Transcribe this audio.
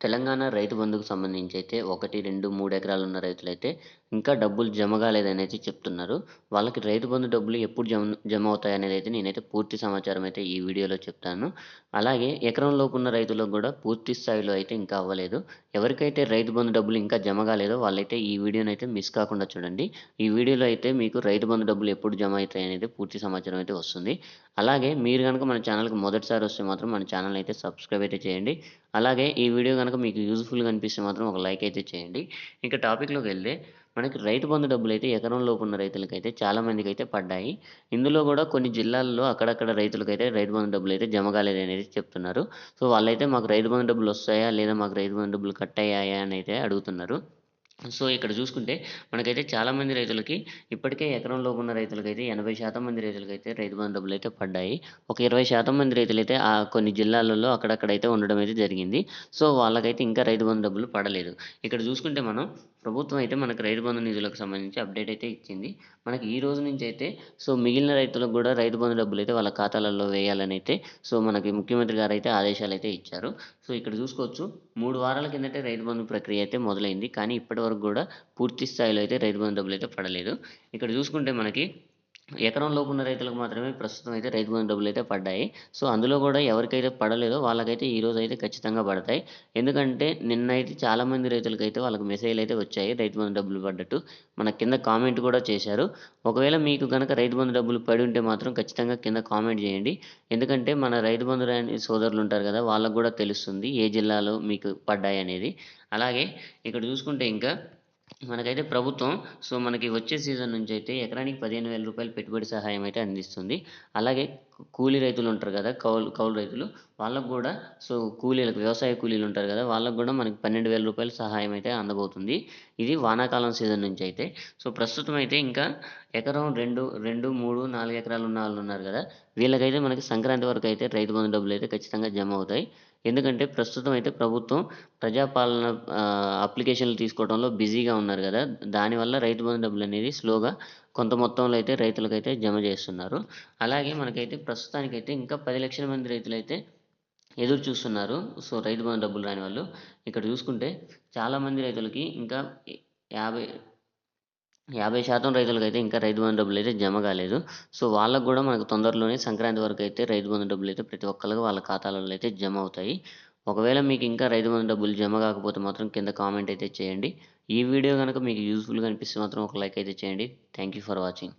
తెలంగాణ రైతు బంధుకు సంబంధించి అయితే ఒకటి రెండు మూడు ఎకరాలు ఉన్న రైతులైతే ఇంకా డబ్బులు జమ కాలేదని అయితే చెప్తున్నారు. వాళ్ళకి రైతు బంధు డబ్బులు ఎప్పుడు జమ జమ అవుతాయి అనేది అయితే నేనైతే పూర్తి సమాచారం అయితే ఈ వీడియోలో చెప్తాను. అలాగే ఎకరంలోపు ఉన్న రైతులకు కూడా పూర్తి స్థాయిలో అయితే ఇంకా అవ్వలేదు. ఎవరికైతే రైతు బంధు డబ్బులు ఇంకా జమ కాలేదో వాళ్ళైతే ఈ వీడియోని అయితే మిస్ కాకుండా చూడండి. ఈ వీడియోలో అయితే మీకు రైతు బంధు డబ్బులు ఎప్పుడు జమ అవుతాయి అనేది పూర్తి సమాచారం అయితే వస్తుంది. అలాగే మీరు కనుక మన ఛానల్కి మొదటిసారి వస్తే మాత్రం మన ఛానల్ అయితే సబ్స్క్రైబ్ అయితే చేయండి. అలాగే ఈ వీడియో కనుక మీకు యూజ్ఫుల్గా అనిపిస్తే మాత్రం ఒక లైక్ అయితే చేయండి. ఇంకా టాపిక్లోకి వెళ్తే మనకి రైతు బంధు డబ్బులు అయితే ఎకరం లోపు ఉన్న రైతులకైతే చాలా మందికి అయితే పడ్డాయి. ఇందులో కూడా కొన్ని జిల్లాల్లో అక్కడక్కడ రైతులకైతే రైతు బంధు డబ్బులు అయితే జమ కాలేదు అనేది చెప్తున్నారు. సో వాళ్ళైతే మాకు రైతు బంధు డబ్బులు వస్తాయా? లేదా మాకు రైతు బంధు డబ్బులు కట్ అయ్యాయా? అని అయితే అడుగుతున్నారు. సో ఇక్కడ చూసుకుంటే మనకైతే చాలామంది రైతులకి ఇప్పటికే ఎకరం లోపు ఉన్న రైతులకైతే ఎనభై శాతం మంది రైతులకైతే రైతు బంధు డబ్బులు అయితే పడ్డాయి. ఒక ఇరవై శాతం మంది రైతులైతే ఆ కొన్ని జిల్లాలలో అక్కడక్కడైతే ఉండడం అయితే జరిగింది. సో వాళ్ళకైతే ఇంకా రైతు బంధు డబ్బులు పడలేదు. ఇక్కడ చూసుకుంటే మనం ప్రభుత్వం అయితే మనకు రైతు బంధు నిధులకు సంబంధించి అప్డేట్ అయితే ఇచ్చింది. మనకి ఈ రోజు నుంచి అయితే సో మిగిలిన రైతులకు కూడా రైతు బంధు డబ్బులు అయితే వాళ్ళ ఖాతాలలో వేయాలని అయితే సో మనకి ముఖ్యమంత్రి గారు అయితే ఆదేశాలు అయితే ఇచ్చారు. సో ఇక్కడ చూసుకోవచ్చు మూడు వారాల కిందటే రైతు బంధు ప్రక్రియ అయితే మొదలైంది. కానీ ఇప్పటి వరకు కూడా పూర్తి స్థాయిలో అయితే రైతు బంధు డబ్బులు అయితే పడలేదు. ఇక్కడ చూసుకుంటే మనకి ఎకరం లోపు ఉన్న రైతులకు మాత్రమే ప్రస్తుతం అయితే రైతు బంధు డబ్బులు అయితే పడ్డాయి. సో అందులో కూడా ఎవరికైతే పడలేదో వాళ్ళకైతే ఈ రోజు అయితే ఖచ్చితంగా పడతాయి. ఎందుకంటే నిన్న అయితే చాలామంది రైతులకైతే వాళ్ళకి మెసేజ్లు అయితే వచ్చాయి రైతు బంధు డబ్బులు పడ్డట్టు. మన కింద కామెంట్ కూడా చేశారు. ఒకవేళ మీకు కనుక రైతు బంధు డబ్బులు పడి ఉంటే మాత్రం ఖచ్చితంగా కింద కామెంట్ చేయండి. ఎందుకంటే మన రైతు బంధు రాని సోదరులు ఉంటారు కదా వాళ్ళకు కూడా తెలుస్తుంది ఏ జిల్లాలో మీకు పడ్డాయి అనేది. అలాగే ఇక్కడ చూసుకుంటే ఇంకా మనకైతే ప్రభుత్వం సో మనకి వచ్చే సీజన్ నుంచి అయితే ఎకరానికి పదిహేను వేల రూపాయలు పెట్టుబడి సహాయం అయితే అందిస్తుంది. అలాగే కూలీ రైతులు ఉంటారు కదా కౌలు కౌలు రైతులు. వాళ్ళకు కూడా సో కూలీలకు వ్యవసాయ కూలీలు ఉంటారు కదా వాళ్ళకు కూడా మనకి పన్నెండు వేల రూపాయలు సహాయం అయితే అందబోతుంది. ఇది వానాకాలం సీజన్ నుంచి అయితే. సో ప్రస్తుతం అయితే ఇంకా ఎకరం రెండు రెండు మూడు నాలుగు ఎకరాలు ఉన్న వాళ్ళు ఉన్నారు కదా వీళ్ళకైతే మనకి సంక్రాంతి వరకు అయితే రైతు బంధు డబ్బులు అయితే ఖచ్చితంగా జమ అవుతాయి. ఎందుకంటే ప్రస్తుతం అయితే ప్రభుత్వం ప్రజాపాలన అప్లికేషన్లు తీసుకోవడంలో బిజీగా ఉన్నారు కదా దానివల్ల రైతు బంధు డబ్బులు అనేది స్లోగా కొంత మొత్తంలో అయితే రైతులకైతే జమ చేస్తున్నారు. అలాగే మనకైతే ప్రస్తుతానికైతే ఇంకా పది లక్షల మంది రైతులైతే ఎదురు చూస్తున్నారు. సో రైతు బంధు డబ్బులు రాని వాళ్ళు ఇక్కడ చూసుకుంటే చాలామంది రైతులకి ఇంకా యాభై యాభై శాతం రైతులకైతే ఇంకా రైతు బంధు డబ్బులు అయితే జమ కాలేదు. సో వాళ్ళకు కూడా మనకు తొందరలోనే సంక్రాంతి వరకు అయితే రైతు బంధు డబ్బులు అయితే ప్రతి ఒక్కరికి వాళ్ళ ఖాతాలలో అయితే జమ అవుతాయి. ఒకవేళ మీకు ఇంకా రైతు బంధు డబ్బులు జమ కాకపోతే మాత్రం కింద కామెంట్ అయితే చేయండి. ఈ వీడియో కనుక మీకు యూస్ఫుల్గా అనిపిస్తే మాత్రం ఒక లైక్ అయితే చేయండి. Thank you for watching